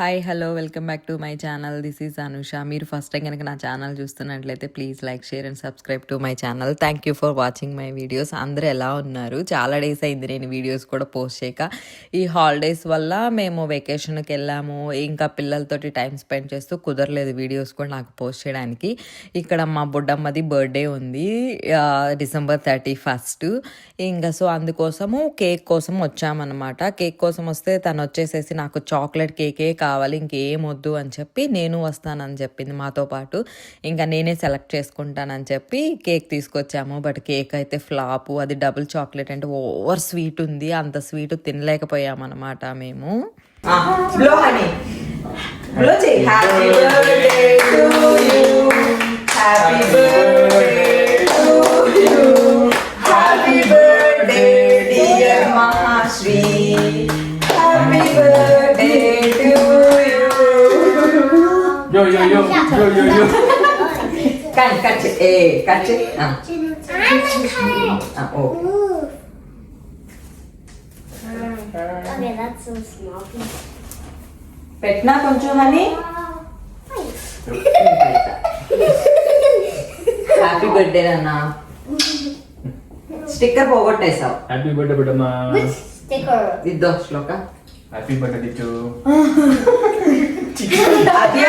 Hi hello welcome back to my channel this is Anusha మీరు first time కనుక నా channel చూస్తున్నట్లయితే please like share and subscribe to my channel thank you for watching my videos అందరూ ఎలా ఉన్నారు? చాలా days అయింది నేను వీడియోస్ కూడా పోస్ట్ చేయక. ఈ హాలిడేస్ వల్ల మేము వెకేషన్కి వెళ్ళాము. ఇంకా పిల్లలతోటి టైం స్పెండ్ చేస్తూ కుదరలేదు వీడియోస్ కూడా నాకు పోస్ట్ చేయడానికి. ఇక్కడ మా బుడ్డమ్మది బర్త్డే ఉంది డిసెంబర్ థర్టీ ఫస్ట్ ఇంకా సో అందుకోసము కేక్ కోసం వచ్చామన్నమాట. కేక్ కోసం వస్తే తను వచ్చేసేసి నాకు చాక్లెట్ కేకే కావాలి ఇంకేం వద్దు అని చెప్పి నేను వస్తానని చెప్పింది మాతో పాటు. ఇంకా నేనే సెలెక్ట్ చేసుకుంటానని చెప్పి కేక్ తీసుకొచ్చాము. బట్ కేక్ అయితే ఫ్లాప్. అది డబుల్ చాక్లెట్ అంటే ఓవర్ స్వీట్ ఉంది. అంత స్వీట్ తినలేకపోయామన్నమాట మేము. Happy birthday yo, yo, yo, yo. Cut cut ఏ కట్ ఆ ఓ Okay, that's so small. పెట్టినా కొంచెం హనీ హ్యాపీ బర్త్డే అన్న sticker Happy birthday, Budama. Which sticker? ఇద్దో శ్లోక Happy birthday to. అది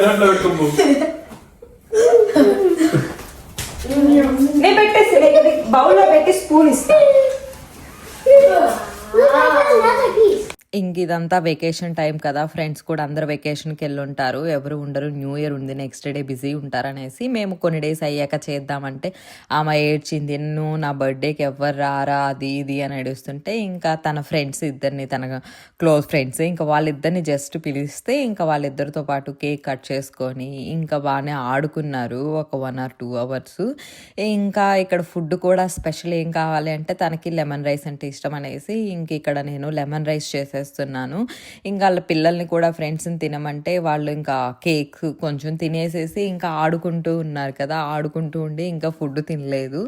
దాంట్లో పెట్టుకోము నేను పెట్టేసి బౌల్లో పెట్టి స్పూన్ ఇస్తా ఇంక ఇదంతా వెకేషన్ టైం కదా. ఫ్రెండ్స్ కూడా అందరు వెకేషన్కి వెళ్ళి ఉంటారు ఎవరు ఉండరు. న్యూ ఇయర్ ఉంది. నెక్స్ట్ డే బిజీ ఉంటారనేసి మేము కొన్ని డేస్ అయ్యాక చేద్దామంటే ఆమె ఏడ్చింది నువ్వు నా బర్త్డేకి ఎవరు రారా? అది ఇది అని అడుగుతుంటే ఇంకా తన ఫ్రెండ్స్ ఇద్దరిని తన క్లోజ్ ఫ్రెండ్స్ ఇంకా వాళ్ళిద్దరిని జస్ట్ పిలిస్తే ఇంకా వాళ్ళిద్దరితో పాటు కేక్ కట్ చేసుకొని ఇంకా బాగానే ఆడుకున్నారు ఒక వన్ ఆర్ టూ అవర్స్ ఇంకా ఇక్కడ ఫుడ్ కూడా స్పెషల్ ఏం కావాలి అంటే తనకి లెమన్ రైస్ అంటే ఇష్టం అనేసి ఇంక ఇక్కడ నేను లెమన్ రైస్ చేస్తున్నాను. ఇంకా వాళ్ళ పిల్లల్ని కూడా ఫ్రెండ్స్ని తినమంటే వాళ్ళు ఇంకా కేక్ కొంచెం తినేసేసి ఇంకా ఆడుకుంటూ ఉన్నారు కదా ఆడుకుంటూ ఉండి ఇంకా ఫుడ్ తినలేదు.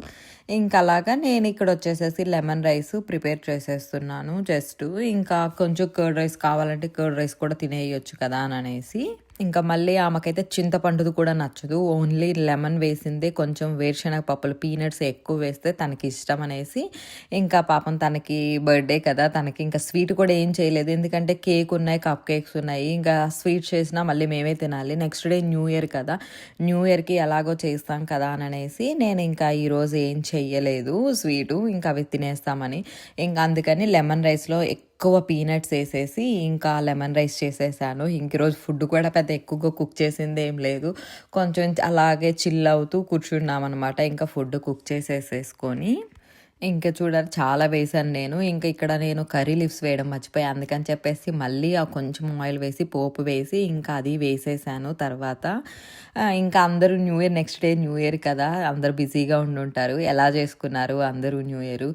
ఇంకా అలాగా నేను ఇక్కడ వచ్చేసేసి లెమన్ రైస్ ప్రిపేర్ చేసేస్తున్నాను. జస్ట్ ఇంకా కొంచెం కర్డ్ రైస్ కావాలంటే కర్డ్ రైస్ కూడా తినేయొచ్చు కదా అని అనేసి. ఇంకా మళ్ళీ ఆమెకైతే చింతపండుది కూడా నచ్చదు. ఓన్లీ లెమన్ వేసిందే కొంచెం వేరుశనగ పప్పులు పీనట్స్ ఎక్కువ వేస్తే తనకి ఇష్టం అనేసి ఇంకా పాపం తనకి బర్త్డే కదా తనకి ఇంకా స్వీట్ కూడా ఏం చేయలేదు. ఎందుకంటే కేక్ ఉన్నాయి కప్ కేక్స్ ఉన్నాయి. ఇంకా స్వీట్ చేసినా మళ్ళీ మేమే తినాలి. నెక్స్ట్ డే న్యూ ఇయర్ కదా న్యూ ఇయర్కి ఎలాగో చేస్తాం కదా అని అనేసి నేను ఇంకా ఈరోజు ఏం చెయ్యలేదు స్వీటు ఇంకా అవి తినేస్తామని. ఇంకా అందుకని లెమన్ రైస్లో ఎక్కువ ఎక్కువ పీనట్స్ వేసేసి ఇంకా లెమన్ రైస్ చేసేసాను. ఇంక ఈరోజు ఫుడ్ కూడా పెద్ద ఎక్కువగా కుక్ చేసింది ఏం లేదు. కొంచెం అలాగే చిల్ అవుతూ కూర్చున్నాం అనమాట ఇంకా ఫుడ్ కుక్ చేసేసేసుకొని ఇంకా చూడాలి చాలా వేసాను నేను. ఇంకా ఇక్కడ నేను కర్రీ లీవ్స్ వేయడం మర్చిపోయి. అందుకని చెప్పేసి మళ్ళీ ఆ కొంచెం ఆయిల్ వేసి పోపు వేసి ఇంకా అది వేసేసాను తర్వాత. ఇంకా అందరూ new year next day new year కదా అందరూ బిజీగా ఉండుంటారు. ఎలా చేసుకున్నారు అందరూ న్యూ ఇయర్?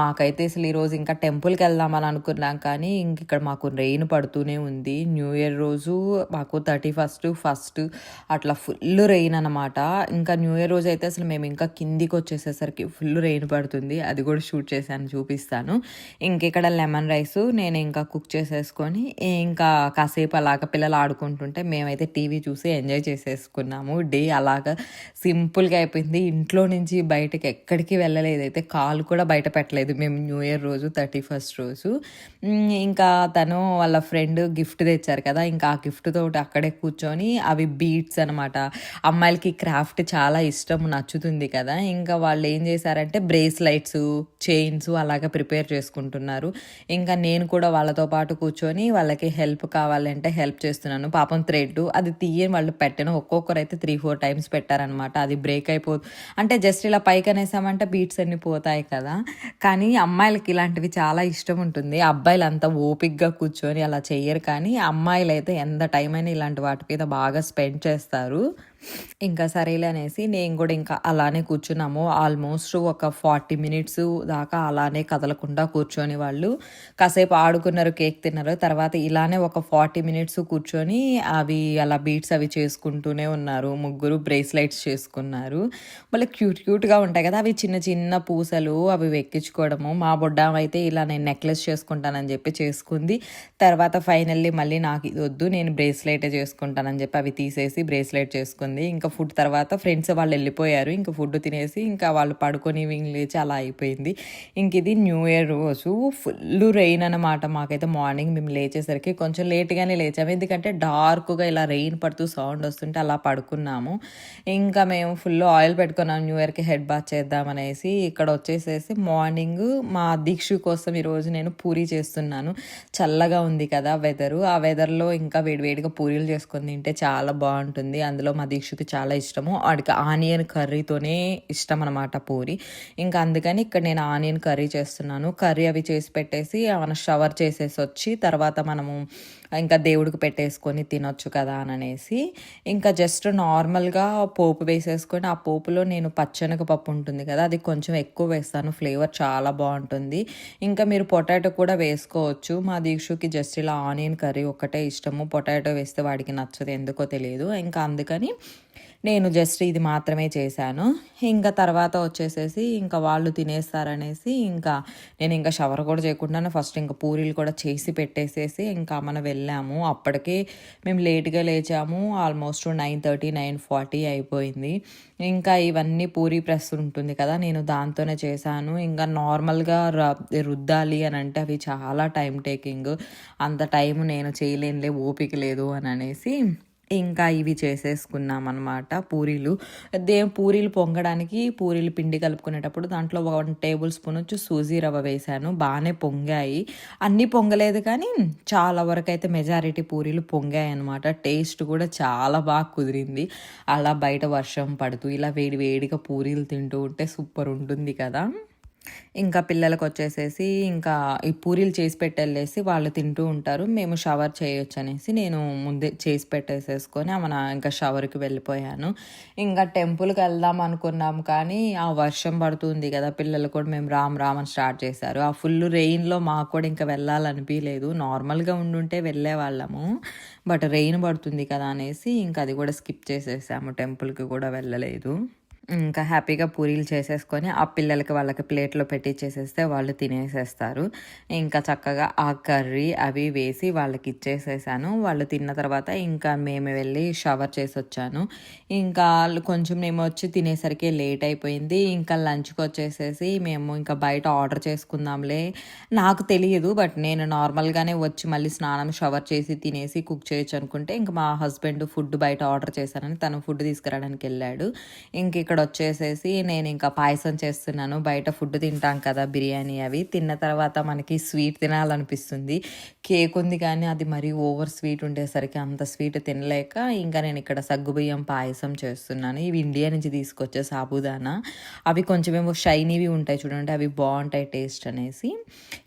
మాకైతే అసలు ఈరోజు ఇంకా టెంపుల్కి వెళ్దామని అనుకున్నాం కానీ ఇంక ఇక్కడ మాకు రెయిన్ పడుతూనే ఉంది. న్యూ ఇయర్ రోజు మాకు థర్టీ ఫస్ట్ ఫస్ట్ అట్లా ఫుల్ రెయిన్ అనమాట ఇంకా న్యూ ఇయర్ రోజు అయితే అసలు మేము ఇంకా కిందికి వచ్చేసేసరికి ఫుల్ రెయిన్ పడుతుంది. అది కూడా షూట్ చేశాను చూపిస్తాను. ఇంకెక్కడ లెమన్ రైస్ నేను ఇంకా కుక్ చేసేసుకొని ఇంకా కాసేపు అలాగ పిల్లలు ఆడుకుంటుంటే మేమైతే టీవీ చూసి ఎంజాయ్ చేసేసుకున్నాము. డే అలాగా సింపుల్గా అయిపోయింది. ఇంట్లో నుంచి బయటకి ఎక్కడికి వెళ్ళలేదు. అయితే కాలు కూడా బయట పెట్టలేదు. మేము న్యూ ఇయర్ రోజు థర్టీ ఫస్ట్ రోజు. ఇంకా తను వాళ్ళ ఫ్రెండ్ గిఫ్ట్ తెచ్చారు కదా ఇంకా ఆ గిఫ్ట్ తోటి అక్కడే కూర్చొని అవి బీట్స్ అనమాట అమ్మాయిలకి క్రాఫ్ట్ చాలా ఇష్టం నచ్చుతుంది కదా. ఇంకా వాళ్ళు ఏం చేశారంటే బ్రేస్లైట్స్ చైన్స్ అలాగే ప్రిపేర్ చేసుకుంటున్నారు. ఇంకా నేను కూడా వాళ్ళతో పాటు కూర్చొని వాళ్ళకి హెల్ప్ కావాలంటే హెల్ప్ చేస్తున్నాను. పాపం థ్రెడ్ అది తీయని వాళ్ళు పెట్టను. ఒక్కొక్కరు అయితే త్రీ ఫోర్ టైమ్స్ పెట్టారనమాట అది బ్రేక్ అయిపోదు అంటే జస్ట్ ఇలా పైకి అనేసామంటే బీట్స్ అన్ని పోతాయి కదా. కానీ అమ్మాయిలకి ఇలాంటివి చాలా ఇష్టం ఉంటుంది. అబ్బాయిలు అంతా ఓపిక్గా కూర్చొని అలా చెయ్యరు కానీ అమ్మాయిలు అయితే ఎంత టైం అయినా ఇలాంటి వాటి మీద బాగా స్పెండ్ చేస్తారు. ఇంకా సరేలే అనేసి నేను కూడా ఇంకా అలానే కూర్చున్నాము. ఆల్మోస్ట్ ఒక ఫార్టీ మినిట్స్ దాకా అలానే కదలకుండా కూర్చొని వాళ్ళు కాసేపు ఆడుకున్నారు కేక్ తిన్నారు. తర్వాత ఇలానే ఒక ఫార్టీ మినిట్స్ కూర్చొని అవి అలా బీట్స్ అవి చేసుకుంటూనే ఉన్నారు. ముగ్గురు బ్రేస్లెట్స్ చేసుకున్నారు. మళ్ళీ క్యూట్ క్యూట్గా ఉంటాయి కదా అవి చిన్న చిన్న పూసలు అవి వెక్కించుకోవడము. మా బొడ్డామ అయితే ఇలా నేను నెక్లెస్ చేసుకుంటానని చెప్పి చేసుకుంది. తర్వాత ఫైనల్లీ మళ్ళీ నాకు ఇది వద్దు నేను బ్రేస్లెటే చేసుకుంటానని చెప్పి అవి తీసేసి బ్రేస్లెట్ చేసుకుంది. ఇంకా ఫుడ్ తర్వాత ఫ్రెండ్స్ వాళ్ళు వెళ్ళిపోయారు. ఇంకా ఫుడ్ తినేసి ఇంకా వాళ్ళు పడుకొని లేచి అలా అయిపోయింది. ఇంక ఇది న్యూ ఇయర్ రోజు. ఫుల్ రెయిన్ అన్నమాట మాకైతే మార్నింగ్ మేము లేచేసరికి కొంచెం లేట్గానే లేచాము. ఎందుకంటే డార్క్గా ఇలా రెయిన్ పడుతూ సౌండ్ వస్తుంటే అలా పడుకున్నాము. ఇంకా మేము ఫుల్ ఆయిల్ పెట్టుకున్నాం. న్యూ ఇయర్కి హెడ్ బాత్ చేద్దామనేసి ఇక్కడ వచ్చేసేసి మార్నింగ్ మా దీక్ష కోసం ఈరోజు నేను పూరి చేస్తున్నాను. చల్లగా ఉంది కదా వెదరు ఆ వెదర్లో ఇంకా వేడివేడిగా పూరీలు చేసుకొని తింటే చాలా బాగుంటుంది. అందులో మా దీక్షకి చాలా ఇష్టము. వాడికి ఆనియన్ కర్రీతోనే ఇష్టం అనమాట పూరి. ఇంకా అందుకని ఇక్కడ నేను ఆనియన్ కర్రీ చేస్తున్నాను. కర్రీ అవి చేసి పెట్టేసి ఏమైనా షవర్ చేసేసి వచ్చి తర్వాత మనము ఇంకా దేవుడికి పెట్టేసుకొని తినొచ్చు కదా అని అనేసి ఇంకా జస్ట్ నార్మల్గా పోపు వేసేసుకొని ఆ పోపులో నేను పచ్చనగపప్పు ఉంటుంది కదా అది కొంచెం ఎక్కువ వేస్తాను ఫ్లేవర్ చాలా బాగుంటుంది. ఇంకా మీరు పొటాటో కూడా వేసుకోవచ్చు. మా దీక్షుకి జస్ట్ ఇలా ఆనియన్ కర్రీ ఒక్కటే ఇష్టము. పొటాటో వేస్తే వాడికి నచ్చదు ఎందుకో తెలియదు. ఇంకా అందుకని నేను జస్ట్ ఇది మాత్రమే చేశాను. ఇంకా తర్వాత వచ్చేసేసి ఇంకా వాళ్ళు తినేస్తారనేసి ఇంకా నేను ఇంకా షవర్ కూడా చేయకుండానే ఫస్ట్ ఇంకా పూరీలు కూడా చేసి పెట్టేసేసి ఇంకా మనం వెళ్ళాము. అప్పటికే మేము లేట్గా లేచాము. Almost nine thirty nine forty అయిపోయింది. ఇంకా ఇవన్నీ పూరీ ప్రెస్ ఉంటుంది కదా నేను దాంతోనే చేశాను. ఇంకా నార్మల్గా రుద్దాలి అని అంటే అవి చాలా టైం టేకింగ్. అంత టైం నేను చేయలేనులే ఓపిక లేదు అని అనేసి ఇంకా ఇవి చేసేసుకున్నాం అనమాట పూరీలు. దే పూరీలు పొంగడానికి పూరీలు పిండి కలుపుకునేటప్పుడు దాంట్లో వన్ టేబుల్ స్పూన్ వచ్చి సూజీ రవ్వ వేశాను. బాగానే పొంగాయి. అన్నీ పొంగలేదు కానీ చాలా వరకు అయితే మెజారిటీ పూరీలు పొంగాయి అనమాట టేస్ట్ కూడా చాలా బాగా కుదిరింది. అలా బయట వర్షం పడుతూ ఇలా వేడి వేడిగా పూరీలు తింటూ ఉంటే సూపర్ ఉంటుంది కదా. ఇంకా పిల్లలకు వచ్చేసేసి ఇంకా ఈ పూరీలు చేసి పెట్టేసి వాళ్ళు తింటూ ఉంటారు. మేము షవర్ చేయొచ్చు అనేసి నేను ముందే చేసి పెట్టేసేసుకొని మన ఇంకా షవర్కి వెళ్ళిపోయాను. ఇంకా టెంపుల్కి వెళ్దాం అనుకున్నాం కానీ ఆ వర్షం పడుతుంది కదా పిల్లలు కూడా మేము రామ్ రామ్ అని స్టార్ట్ చేశారు. ఆ ఫుల్ రెయిన్లో మాకు కూడా ఇంకా వెళ్ళాలనిపించలేదు నార్మల్గా ఉండుంటే వెళ్ళే వాళ్ళము బట్ రెయిన్ పడుతుంది కదా అనేసి ఇంకా అది కూడా స్కిప్ చేసేసాము. టెంపుల్కి కూడా వెళ్ళలేదు. ఇంకా హ్యాపీగా పూరీలు చేసేసుకొని ఆ పిల్లలకి వాళ్ళకి ప్లేట్లో పెట్టించేసేస్తే వాళ్ళు తినేసేస్తారు. ఇంకా చక్కగా ఆ కర్రీ అవి వేసి వాళ్ళకి ఇచ్చేసేసాను. వాళ్ళు తిన్న తర్వాత ఇంకా మేము వెళ్ళి షవర్ చేసి వచ్చాను ఇంకా వాళ్ళు కొంచెం మేము వచ్చి తినేసరికి లేట్ అయిపోయింది. ఇంకా లంచ్కి వచ్చేసేసి మేము ఇంకా బయట ఆర్డర్ చేసుకుందాంలే. నాకు తెలియదు బట్ నేను నార్మల్గానే వచ్చి మళ్ళీ స్నానం షవర్ చేసి తినేసి కుక్ చేయొచ్చు అనుకుంటే ఇంకా మా హస్బెండ్ ఫుడ్ బయట ఆర్డర్ చేశానని తను ఫుడ్ తీసుకురావడానికి వెళ్ళాడు. ఇంక ఇక్కడ వచ్చేసేసి నేను ఇంకా పాయసం చేస్తున్నాను. బయట ఫుడ్ తింటాం కదా బిర్యానీ అవి. తిన్న తర్వాత మనకి స్వీట్ తినాలనిపిస్తుంది. కేక్ ఉంది కానీ అది మరీ ఓవర్ స్వీట్ ఉండేసరికి అంత స్వీట్ తినలేక ఇంకా నేను ఇక్కడ సగ్గుబియ్యం పాయసం చేస్తున్నాను. ఇవి ఇండియా నుంచి తీసుకొచ్చే సాబుదానా. అవి కొంచెం ఏమో షైనీవి ఉంటాయి చూడండి అవి బాగుంటాయి టేస్ట్ అనేసి.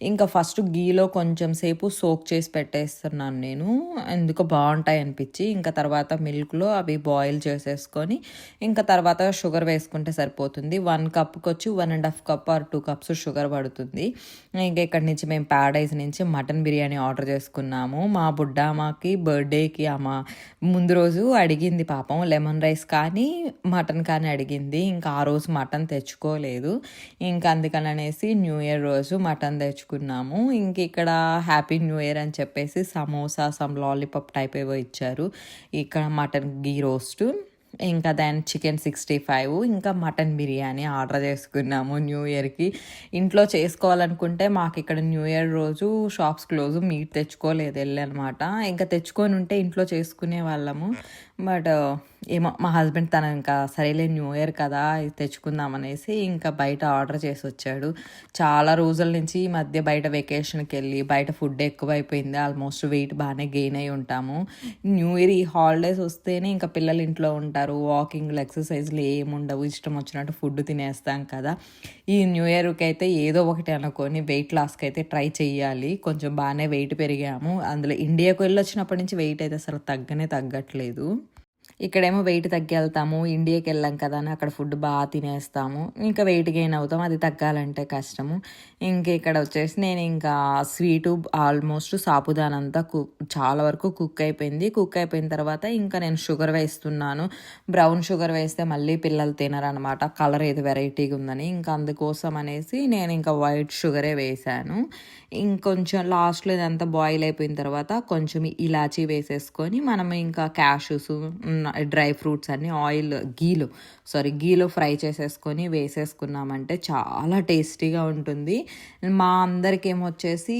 ఇంకా ఫస్ట్ గీలో కొంచెం సేపు సోక్ చేసి పెట్టేస్తున్నాను నేను. ఎందుకు బాగుంటాయి అనిపించి ఇంకా తర్వాత మిల్క్లో అవి బాయిల్ చేసేసుకొని ఇంకా తర్వాత షుగర్ వేసుకుంటే సరిపోతుంది. వన్ కప్కి వచ్చి one and half cup or two cups sugar పడుతుంది. ఇంకా ఇక్కడి నుంచి మేము ప్యారడైజ్ నుంచి మటన్ బిర్యానీ ఆర్డర్ చేసుకున్నాము. మా బుడ్డామాకి బర్త్డేకి ఆమె ముందు రోజు అడిగింది పాపం లెమన్ రైస్ కానీ మటన్ కానీ అడిగింది. ఇంకా ఆ రోజు మటన్ తెచ్చుకోలేదు. ఇంకా అందుకని అనేసి న్యూ ఇయర్ రోజు మటన్ తెచ్చుకున్నాము. ఇంక ఇక్కడ హ్యాపీ న్యూ ఇయర్ అని చెప్పేసి సమోసా సమ్ లాలీపాప్ టైప్ ఏవో ఇచ్చారు. ఇక్కడ మటన్ గీ రోస్ట్. ఇంకా దాని చికెన్ సిక్స్టీ ఫైవ్ ఇంకా మటన్ బిర్యానీ ఆర్డర్ చేసుకున్నాము న్యూ ఇయర్కి. ఇంట్లో చేసుకోవాలనుకుంటే మాకు ఇక్కడ న్యూ ఇయర్ రోజు షాప్స్ క్లోజ్ మీట్ తెచ్చుకోలేదు వెళ్ళనమాట. ఇంకా తెచ్చుకొని ఉంటే ఇంట్లో చేసుకునే వాళ్ళము. బట్ ఏమో మా హస్బెండ్ తన ఇంకా సరేలే న్యూ ఇయర్ కదా ఇది తెచ్చుకుందాం అనేసి ఇంకా బయట ఆర్డర్ చేసి వచ్చాడు. చాలా రోజుల నుంచి ఈ మధ్య బయట వెకేషన్కి వెళ్ళి బయట ఫుడ్ ఎక్కువైపోయింది. ఆల్మోస్ట్ వెయిట్ బాగానే గెయిన్ అయి ఉంటాము. న్యూ ఇయర్ ఈ హాలిడేస్ వస్తేనే ఇంకా పిల్లలు ఇంట్లో ఉంటారు. వాకింగ్లు ఎక్సర్సైజ్లు ఏముండవు ఇష్టం వచ్చినట్టు ఫుడ్ తినేస్తాం కదా. ఈ న్యూ ఇయర్కి అయితే ఏదో ఒకటి అనుకొని వెయిట్ లాస్కి అయితే ట్రై చేయాలి కొంచెం బాగానే వెయిట్ పెరిగాము. అందులో ఇండియాకు వెళ్ళి వచ్చినప్పటి నుంచి వెయిట్ అయితే అసలు తగ్గనే తగ్గట్లేదు. ఇక్కడేమో వెయిట్ తగ్గి వెళ్తాము ఇండియాకి వెళ్ళాం కదా అని అక్కడ ఫుడ్ బాగా తినేస్తాము. ఇంకా వెయిట్ గెయిన్ అవుతాం? అది తగ్గాలంటే కష్టము. ఇంకా ఇక్కడ వచ్చేసి నేను ఇంకా స్వీటు ఆల్మోస్ట్ సాపుదానంతా కుక్ చాలా వరకు కుక్ అయిపోయింది. కుక్ అయిపోయిన తర్వాత ఇంకా నేను షుగర్ వేస్తున్నాను. బ్రౌన్ షుగర్ వేస్తే మళ్ళీ పిల్లలు తినరనమాట. కలర్ ఏది వెరైటీగా ఉందని. ఇంకా అందుకోసం అనేసి నేను ఇంకా వైట్ షుగరే వేశాను. ఇంకొంచెం లాస్ట్లో ఇదంతా బాయిల్ అయిపోయిన తర్వాత కొంచెం ఇలాచీ వేసేసుకొని మనం ఇంకా క్యాషూస్ డ్రై ఫ్రూట్స్ అన్ని ఆయిల్ గీలో సారీ గీలో ఫ్రై చేసేసుకొని వేసేసుకున్నామంటే చాలా టేస్టీగా ఉంటుంది. మా అందరికి ఏమొచ్చేసి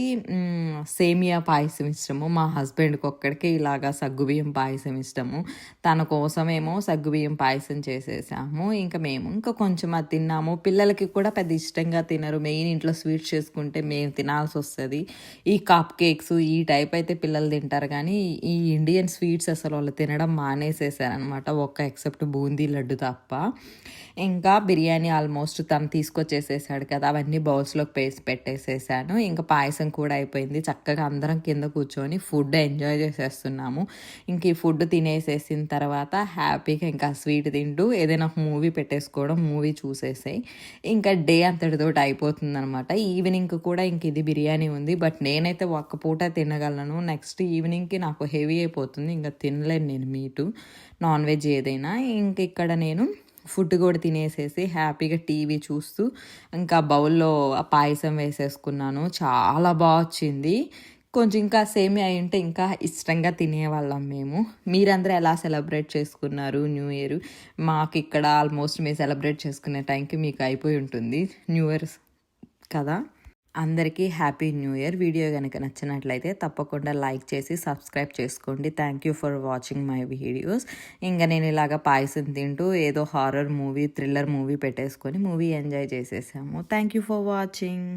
సేమియా పాయసం ఇష్టము. మా హస్బెండ్కి ఒక్కడికి ఇలాగా సగ్గుబియ్యం పాయసం ఇష్టము. తన కోసమేమో సగ్గుబియ్యం పాయసం చేసేసాము. ఇంకా మేము ఇంకా కొంచెం అది తిన్నాము. పిల్లలకి కూడా పెద్ద ఇష్టంగా తినరు. మెయిన్ ఇంట్లో స్వీట్స్ చేసుకుంటే మేము తినాల్సి వస్తుంది. ఈ కప్ కేక్స్ ఈ టైప్ అయితే పిల్లలు తింటారు. కానీ ఈ ఇండియన్ స్వీట్స్ అసలు వాళ్ళు తినడం మానేసేసారనమాట ఒక్క ఎక్సెప్ట్ బూందీ లడ్డు తప్ప. ఇంకా బిర్యానీ ఆల్మోస్ట్ తను తీసుకొచ్చేసేసాడు కదా అవన్నీ బౌల్స్లోకి పేసి పెట్టేసేసాను. ఇంకా పాయసం కూడా అయిపోయింది. చక్కగా అందరం కింద కూర్చొని ఫుడ్ ఎంజాయ్ చేసేస్తున్నాము. ఇంక ఈ ఫుడ్ తినేసేసిన తర్వాత హ్యాపీగా ఇంకా స్వీట్ తింటూ ఏదైనా మూవీ పెట్టేసుకోవడం మూవీ చూసేసాయి. ఇంకా డే అంతటితో అయిపోతుంది అనమాట ఈవినింగ్ కూడా ఇంక ఇది బిర్యానీ ఉంది. బట్ నేనైతే ఒక్క పూట తినగలను. నెక్స్ట్ ఈవినింగ్కి నాకు హెవీ అయిపోతుంది. ఇంకా తినలేను నేను మీటు నాన్ వెజ్ ఏదైనా. ఇంక ఇక్కడ నేను ఫుడ్ కూడా తినేసేసి హ్యాపీగా టీవీ చూస్తూ ఇంకా బౌల్లో ఆ పాయసం వేసేసుకున్నాను. చాలా బాగా వచ్చింది. కొంచెం ఇంకా సేమ్ అయి ఉంటే ఇంకా ఇష్టంగా తినేవాళ్ళం మేము. మీరందరూ ఎలా సెలబ్రేట్ చేసుకున్నారు న్యూ ఇయర్? మాకు ఇక్కడ ఆల్మోస్ట్ మేము సెలబ్రేట్ చేసుకునే టైంకి మీకు అయిపోయి ఉంటుంది న్యూ ఇయర్ కదా? అందరికీ హ్యాపీ న్యూ ఇయర్. వీడియో కనుక నచ్చినట్లయితే తప్పకుండా లైక్ చేసి సబ్స్క్రైబ్ చేసుకోండి. Thank you for watching my videos ఇంకా నేను ఇలాగ పాయసం తింటూ ఏదో హారర్ మూవీ థ్రిల్లర్ మూవీ పెట్టేసుకొని మూవీ ఎంజాయ్ చేసేసాము. Thank you for watching